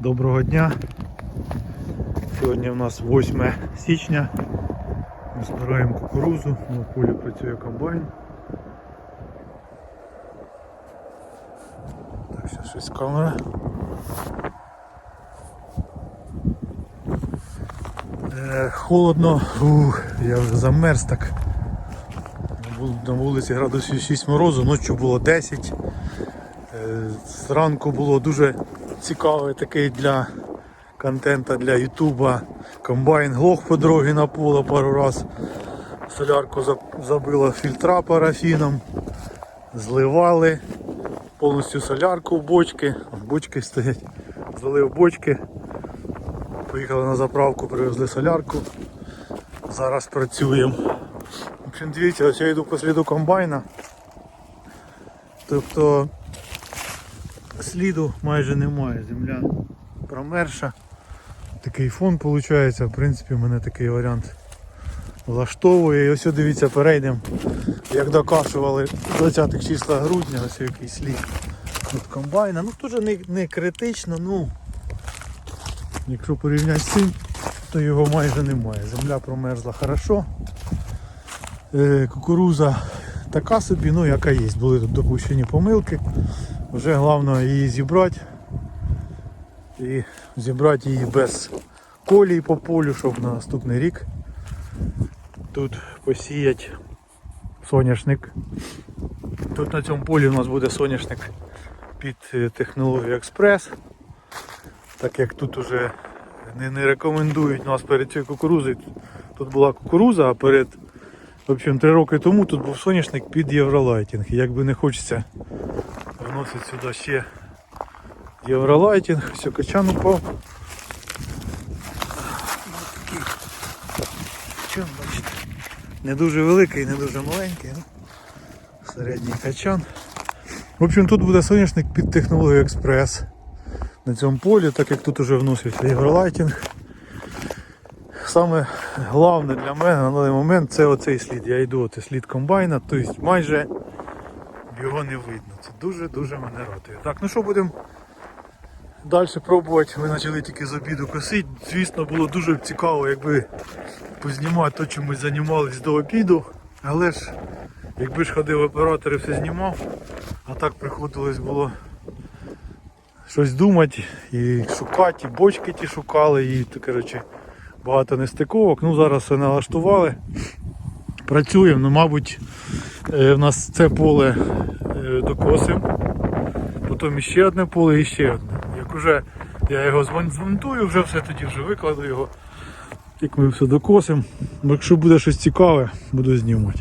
Доброго дня. Сьогодні у нас 8 січня. Ми збираємо кукурузу, на полі працює комбайн. Так, зараз щось камера. Е, холодно, Ух, я вже замерз так. На вулиці градусів 6 морозу, ночі було 10. Е, Зранку було дуже цікавий такий для контента для Ютуба. Комбайн глох по дорозі на поле пару раз. Солярку за- забило фільтра парафіном. Зливали повністю солярку в бочки. Бочки стоять. Залив бочки. Поїхали на заправку, привезли солярку. Зараз працюємо. В общем, дивіться, ось я йду по сліду комбайна. Тобто сліду майже немає, земля промерша. Такий фон виходить, в принципі, мене такий варіант влаштовує. І ось дивіться, перейдемо, як докашували в 20 числа грудня, ось якийсь слід від комбайна. Ну теж не, не критично, ну якщо порівняти з цим, то його майже немає. Земля промерзла хорошо. Е, кукуруза така собі, ну яка є. Були тут допущені помилки. Вже головне її зібрати. І зібрати її без колій по полю, щоб на наступний рік тут посіять соняшник. Тут на цьому полі у нас буде соняшник під е, технологію Експрес. Так як тут уже не, не рекомендують нас перед цією кукурузою. Тут була кукуруза, а перед в общем, три роки тому тут був соняшник під євролайтінг. Якби не хочеться вносити сюди ще євролайтінг, все, качан упав. Качан. Не дуже великий, не дуже маленький. Ну, середній качан. В общем, тут буде соняшник під технологію Експрес на цьому полі, так як тут вже вносять євролайтінг. Саме головне для мене на даний момент це оцей слід. Я йду оцей слід комбайна, тобто майже його не видно. Це дуже-дуже мене радує. Так, ну що будемо далі пробувати. Ми почали тільки з обіду косити. Звісно, було дуже цікаво, якби познімати те, чим ми займалися до обіду. Але ж, якби ж ходив оператор і все знімав, а так приходилось було щось думати і шукати, і бочки ті шукали, і то, коротше, багато нестиковок. Ну зараз все налаштували. Працюємо, ну мабуть, в нас це поле е, докосимо. Потім іще одне поле і ще одне. Як вже я його змонтую, вже все тоді вже викладу його. Як ми все докосимо. Якщо буде щось цікаве, буду знімати.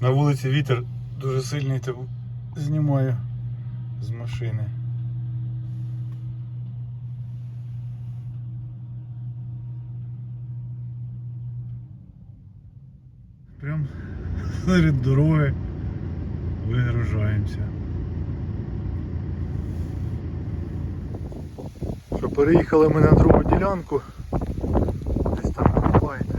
На вулиці вітер дуже сильний, то знімаю з машини. Прям серед дороги вигружаємося. Що переїхали ми на другу ділянку. Десь там купається.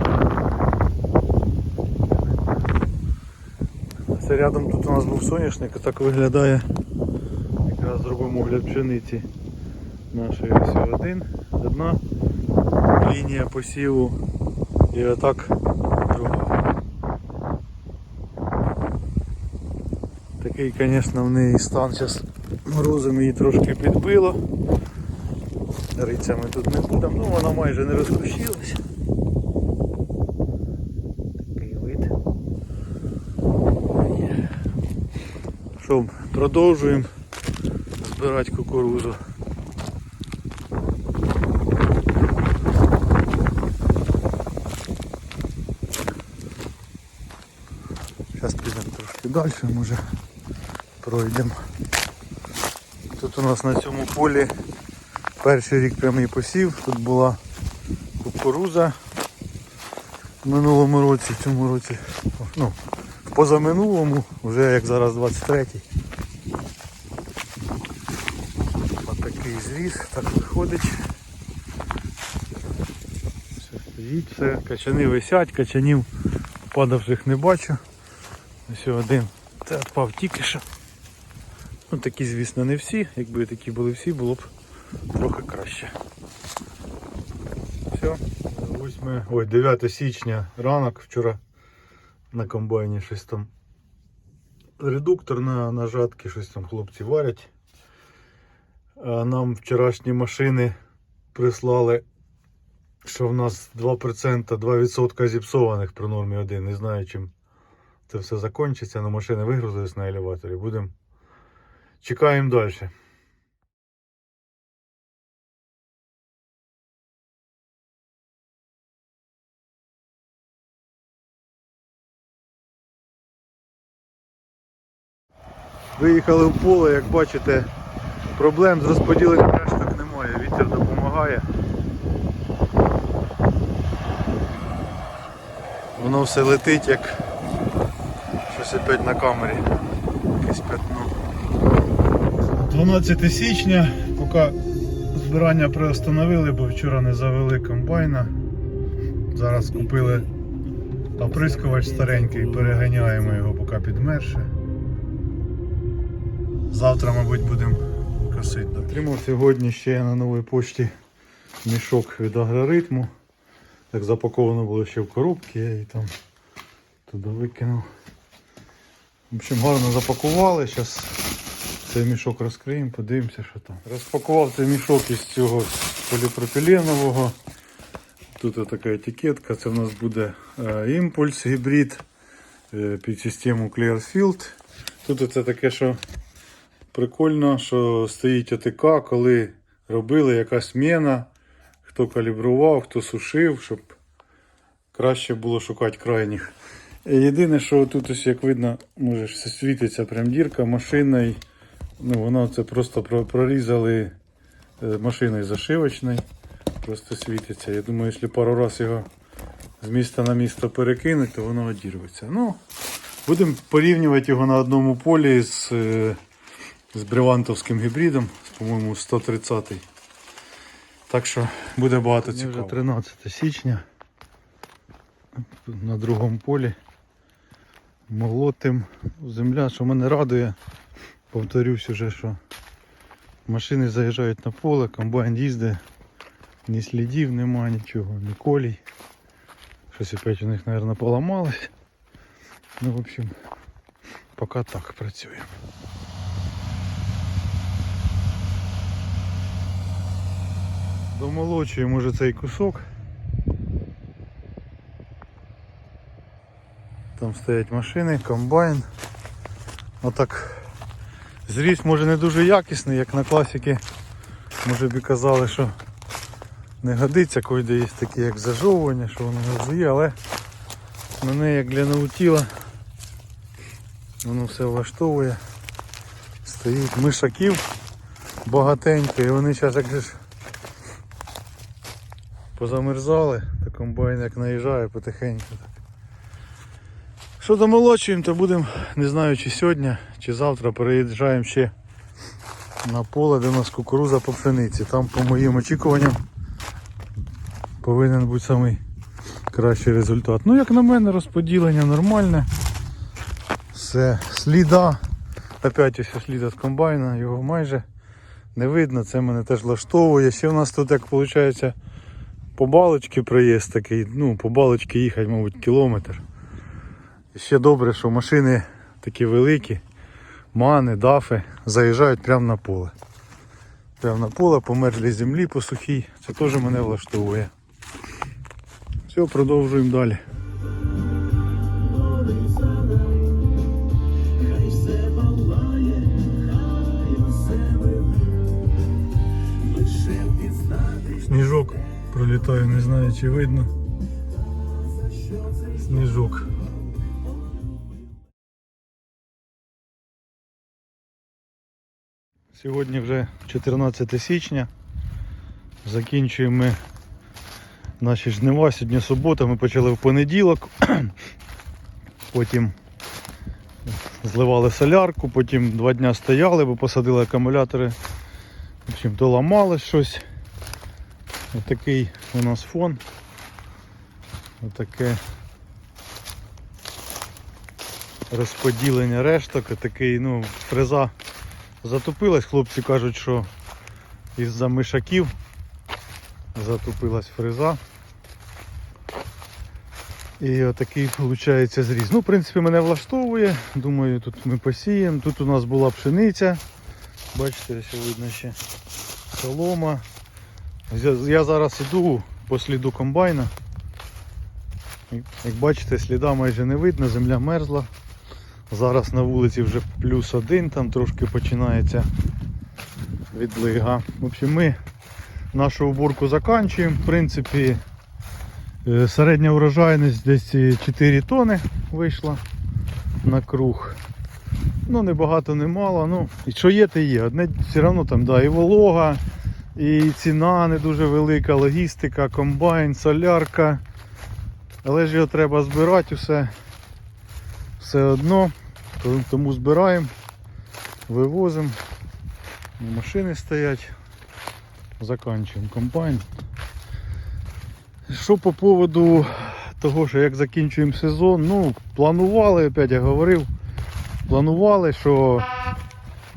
Це рядом тут у нас був соняшник, так виглядає якраз зробимо огляд пшениці нашої ось один, одна лінія посіву і отак Такий, звісно, в неї стан зараз морозом її трошки підбило. Рицями тут не будемо, ну вона майже не розкрушилась. Такий вид. Що, продовжуємо збирати кукурузу. Зараз підемо трошки далі, може пройдемо. Тут у нас на цьому полі перший рік прямий посів, тут була кукуруза в минулому році, в цьому році, ну, позаминулому, вже як зараз 23-й. Отакий зріз, так виходить. Все все, качани висять, качанів падавших не бачу. Ось один. Це відпав тільки що. Ну такі, звісно, не всі. Якби такі були всі, було б трохи краще. Все. 8, ой, 9 січня ранок вчора на комбайні щось там. Редуктор на, на жатки, щось там хлопці варять. А нам вчорашні машини прислали, що в нас 2%, 2% зіпсованих при нормі 1. Не знаю, чим це все закінчиться, але машини вигрузились на елеваторі. Будемо. Чекаємо далі. Виїхали в поле, як бачите, проблем з розподіленням решток немає. Вітер допомагає. Воно все летить як щось опять на камері. Якесь пятно. 12 січня, поки збирання приостановили, бо вчора не завели комбайна. Зараз купили оприскувач старенький, переганяємо його поки підмерше. Завтра, мабуть, будемо косити. Отримав сьогодні ще на новій пошті мішок від агроритму. Так запаковано було ще в коробці, я її там туди викинув. В общем, гарно запакували. Зараз цей мішок розкриємо, подивимося, що там. Розпакував цей мішок із цього поліпропіленового. Тут така етикетка, це в нас буде е, імпульс гібрид е, під систему Clearfield. Тут це таке, що прикольно, що стоїть ОТК, коли робили якась м'єна, хто калібрував, хто сушив, щоб краще було шукати крайніх. Єдине, що тут ось, як видно, може світиться прям дірка машиною. Ну, воно це просто прорізали е, машиною зашивочною. Просто світиться. Я думаю, якщо пару раз його з міста на місто перекинуть, то воно одірветься. Ну, будемо порівнювати його на одному полі з, е, з бревантовським гібридом, по-моєму, 130-й. Так що буде багато цікавого. Вже 13 січня. На другому полі. Молотим. Земля, що мене радує. Повторюсь уже, що машини заїжджають на поле, комбайн їздить, ні слідів нема, нічого, ні колій. Щось опять у них, мабуть, поламалось. Ну, в общем, поки так працюємо. Домолочуємо може цей кусок. Там стоять машини, комбайн. Отак. Зріз може не дуже якісний, як на класіки. Може б і казали, що не годиться, коли є такі як зажовування, що воно газує, але мене як для наутіла воно все влаштовує. Стоїть мишаків багатенько і вони зараз як же ж позамерзали, то комбайн як наїжджає потихеньку. Що домолочуємо, то будемо, не знаю чи сьогодні, чи завтра переїжджаємо ще на поле, де у нас кукуруза по пшениці. Там по моїм очікуванням повинен бути самий кращий результат. Ну як на мене розподілення нормальне. Все, сліда. Опять ось слід від комбайна, його майже не видно, це мене теж влаштовує. Ще у нас тут як виходить по балочці проїзд такий, ну по балочці їхати, мабуть, кілометр. Ще добре, що машини такі великі, мани, дафи заїжджають прямо на поле. Прямо на поле, по землі, по сухій. Це теж мене влаштовує. Все, продовжуємо далі. Сніжок пролітає, не знаю чи видно. Сніжок. Сьогодні вже 14 січня. Закінчуємо ми наші жнива. Сьогодні субота, ми почали в понеділок. Потім зливали солярку, потім два дня стояли, бо посадили акумулятори. В общем, то ламалось щось. Отакий у нас фон. Отаке розподілення решток, отакий, ну, фреза затопилась. Хлопці кажуть, що із-за мишаків затопилась фреза. І отакий виходить зріз. Ну, в принципі, мене влаштовує. Думаю, тут ми посіємо. Тут у нас була пшениця. Бачите, що видно ще солома. Я- зараз іду по сліду комбайна. Як бачите, сліда майже не видно, земля мерзла. Зараз на вулиці вже плюс один, там трошки починається відлига. В общем, ми нашу уборку закінчуємо. В принципі, е, середня урожайність десь е, 4 тони вийшла на круг. Ну, не багато, не мало. Ну, і що є, те є. Одне все одно там, да, і волога, і ціна не дуже велика, логістика, комбайн, солярка. Але ж його треба збирати все. Все одно. То- Тому збираємо, вивозимо. Машини стоять. Заканчуємо комбайн. Що по поводу того, що як закінчуємо сезон, ну, планували, опять я говорив, планували, що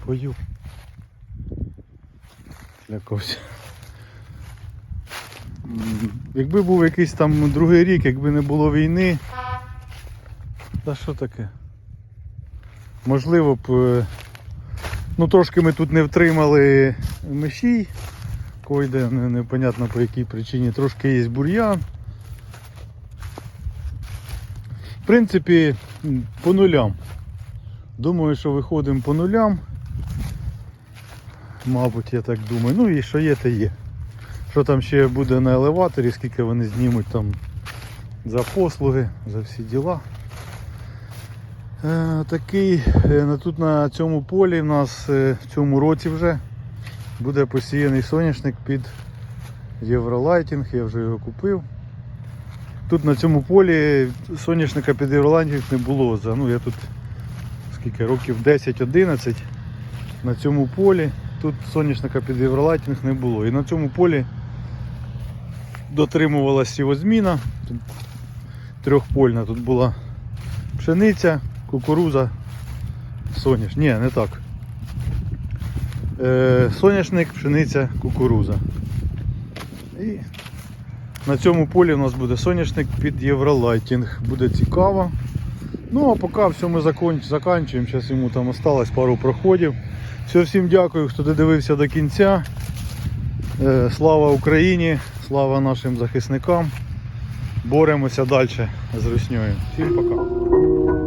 пою. Лякався. Якби був якийсь там другий рік, якби не було війни. Та що таке? Можливо б. е, Ну трошки ми тут не втримали мишій. Койде, непонятно по якій причині. Трошки є бур'ян. В принципі, по нулям. Думаю, що виходимо по нулям. Мабуть, я так думаю. Ну і що є, те є. Що там ще буде на елеваторі, скільки вони знімуть там за послуги, за всі діла. Е, такий, е, тут на цьому полі в нас е, в цьому році вже буде посіяний соняшник під Євролайтінг, я вже його купив. Тут на цьому полі соняшника під Євролайтінг не було. За, ну, я тут скільки років 10-11 на цьому полі. Тут соняшника під Євролайтінг не було. І на цьому полі дотримувалася сівозміна. Тут трьохпольна. Тут була пшениця, кукуруза, соняш. Ні, не так. Е, соняшник, пшениця, кукуруза. І на цьому полі у нас буде соняшник під Євролайтінг. Буде цікаво. Ну а поки все ми закінчуємо. Зараз йому там осталось пару проходів. Все, всім дякую, хто додивився до кінця. Е, Слава Україні, слава нашим захисникам. Боремося далі з русньою. Всім пока.